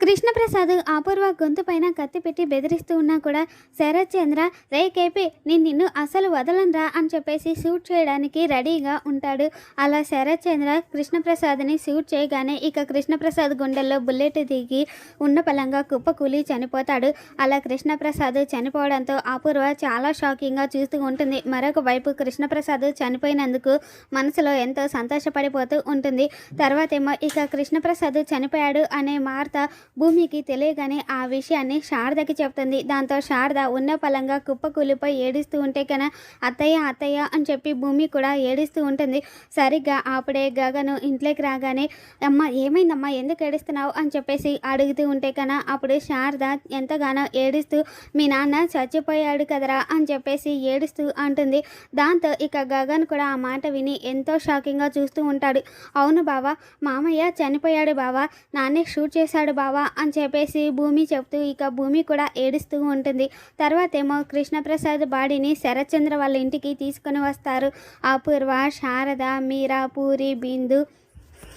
కృష్ణప్రసాద్ అపూర్వ గొంతు పైన కత్తి పెట్టి బెదిరిస్తూ ఉన్నా కూడా శరత్ చంద్ర రే కేపీ నేను నిన్ను అసలు వదలనరా అని చెప్పేసి షూట్ చేయడానికి రెడీగా ఉంటాడు. అలా శరత్ చంద్ర కృష్ణప్రసాద్ని షూట్ చేయగానే ఇక కృష్ణప్రసాద్ గుండెల్లో బుల్లెట్ దిగి ఉన్న పలంగా కుప్పకూలి చనిపోతాడు. అలా కృష్ణప్రసాద్ చనిపోవడంతో అపూర్వ చాలా షాకింగ్గా చూస్తూ ఉంటుంది. మరొక వైపు కృష్ణప్రసాద్ చనిపోయినందుకు మనసులో ఎంతో సంతోషపడిపోతూ ఉంటుంది. తర్వాతేమో ఇక కృష్ణప్రసాద్ చనిపోయాడు అనే వార్త భూమికి తెలియగానే ఆ విషయాన్ని శారదకి చెప్తుంది. దాంతో శారద ఉన్న పలంగా కుప్పకూలిపోయి ఏడుస్తూ ఉంటే కన్నా అత్తయ్య అత్తయ్య అని చెప్పి భూమి కూడా ఏడుస్తూ ఉంటుంది. సరిగ్గా అప్పుడే గగను ఇంట్లోకి రాగానే అమ్మ ఏమైందమ్మా? ఎందుకు ఏడుస్తున్నావు? అని చెప్పేసి అడుగుతూ ఉంటే కన్నా అప్పుడు శారద ఎంతగానో ఏడుస్తూ మీ నాన్న చచ్చిపోయాడు కదరా? అని చెప్పేసి ఏడుస్తూ అంటుంది. దాంతో ఇక గగన్ కూడా ఆ మాట విని ఎంతో షాకింగ్గా చూస్తూ ఉంటాడు. అవును బావా మామయ్య చనిపోయాడు బావా నాన్నే షూట్ చేశాడు బావా అని చెప్పేసి భూమి చెప్తూ ఇక భూమి కూడా ఏడుస్తూ ఉంటుంది. తర్వాత ఏమో కృష్ణప్రసాద్ బాడీని శరత్చంద్ర వాళ్ళ ఇంటికి తీసుకొని వస్తారు. అపూర్వ శారద మీరా పూరి బిందు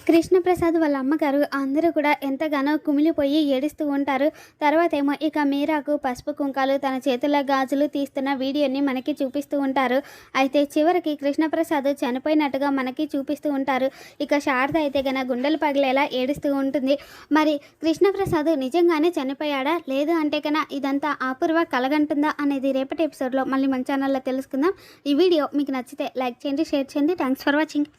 కృష్ణప్రసాద్ వాళ్ళ అమ్మగారు అందరూ కూడా ఎంతగానో కుమిలిపోయి ఏడుస్తూ ఉంటారు. తర్వాత ఏమో ఇక మీరాకు పసుపు కుంకాలు తన చేతుల గాజులు తీస్తున్న వీడియోని మనకి చూపిస్తూ ఉంటారు. అయితే చివరికి కృష్ణప్రసాద్ చనిపోయినట్టుగా మనకి చూపిస్తూ ఉంటారు. ఇక శారద అయితే గన గుండెలు పగిలేలా ఏడుస్తూ ఉంటుంది. మరి కృష్ణప్రసాద్ నిజంగానే చనిపోయాడా? లేదు అంటే కన్నా ఇదంతా అపూర్వ కలగంటుందా అనేది రేపటి ఎపిసోడ్లో మళ్ళీ మన ఛానల్లో తెలుసుకుందాం. ఈ వీడియో మీకు నచ్చితే లైక్ చేయండి షేర్ చేయండి. Thanks for watching